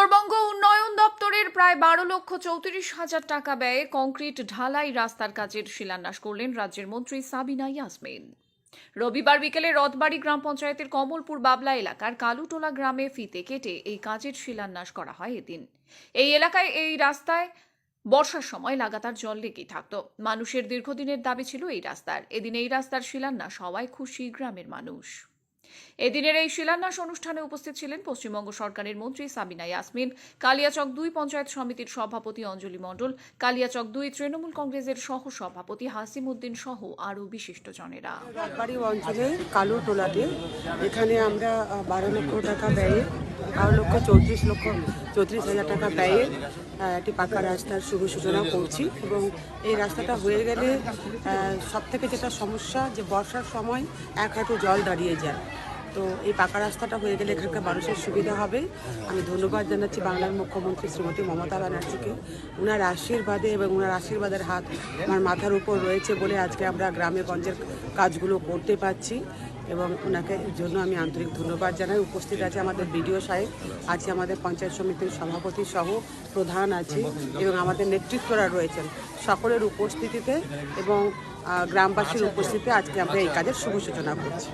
উত্তরবঙ্গ উন্নয়ন দপ্তরের প্রায় বারো লক্ষ চৌত্রিশ হাজার টাকা ব্যয়ে কংক্রিট ঢালাই রাস্তার কাজের শিলান্যাস করলেন রাজ্যের মন্ত্রী সাবিনা ইয়াসমিন। রবিবার বিকেলে রথবাড়ি গ্রাম পঞ্চায়েতের কমলপুর বাবলা এলাকার কালুটোলা গ্রামে ফিতে কেটে এই কাজের শিলান্যাস করা হয় এদিন। এই এলাকায় এই রাস্তায় বর্ষার সময় লাগাতার জল লেগে থাকত। মানুষের দীর্ঘদিনের দাবি ছিল এই রাস্তার। এদিন এই রাস্তার শিলান্যাস হওয়ায় খুশি গ্রামের মানুষ। এদিনের এই শিলান্যাস অনুষ্ঠানে উপস্থিত ছিলেন পশ্চিমবঙ্গ সরকারের মন্ত্রী সাবিনা ইয়াসমিন, কালিয়াচক দুই পঞ্চায়েত সমিতির সভাপতি অঞ্জলি মণ্ডল, কালিয়াচক দুই তৃণমূল কংগ্রেসের সহ সভাপতি হাসিম উদ্দিন সহ আরও বিশিষ্টজনেরা। জনেরা কালো এখানে আমরা বারো লক্ষ টাকা ব্যয়ে বারো লক্ষ চৌত্রিশ লক্ষ চৌত্রিশ হাজার টাকা ব্যয়ে একটি পাকা রাস্তার শুভ সূচনা করছি এবং এই রাস্তাটা হয়ে গেলে সব থেকে যেটা সমস্যা যে বর্ষার সময় এক হাঁটু জল দাঁড়িয়ে যায়। তো এই পাকা রাস্তাটা হয়ে গেলে এখানকার মানুষের সুবিধা হবে। আমি ধন্যবাদ জানাচ্ছি বাংলার মুখ্যমন্ত্রী শ্রীমতী মমতা ব্যানার্জিকে। ওনার আশীর্বাদে এবং ওনার আশীর্বাদের হাত আমার মাথার উপর রয়েছে বলে আজকে আমরা গ্রামে গঞ্জের কাজগুলো করতে পারছি। এবং ওনাকে জন্য আমি আন্তরিক ধন্যবাদ জানাই। উপস্থিত আছে আমাদের বিডিও সাহেব, আছে আমাদের পঞ্চায়েত সমিতির সভাপতি সহ প্রধান আছে এবং আমাদের নেতৃত্বরা রয়েছেন। সকলের উপস্থিতিতে এবং গ্রামবাসীর উপস্থিতিতে আজকে আমরা এই কাজের শুভ সূচনা করছি।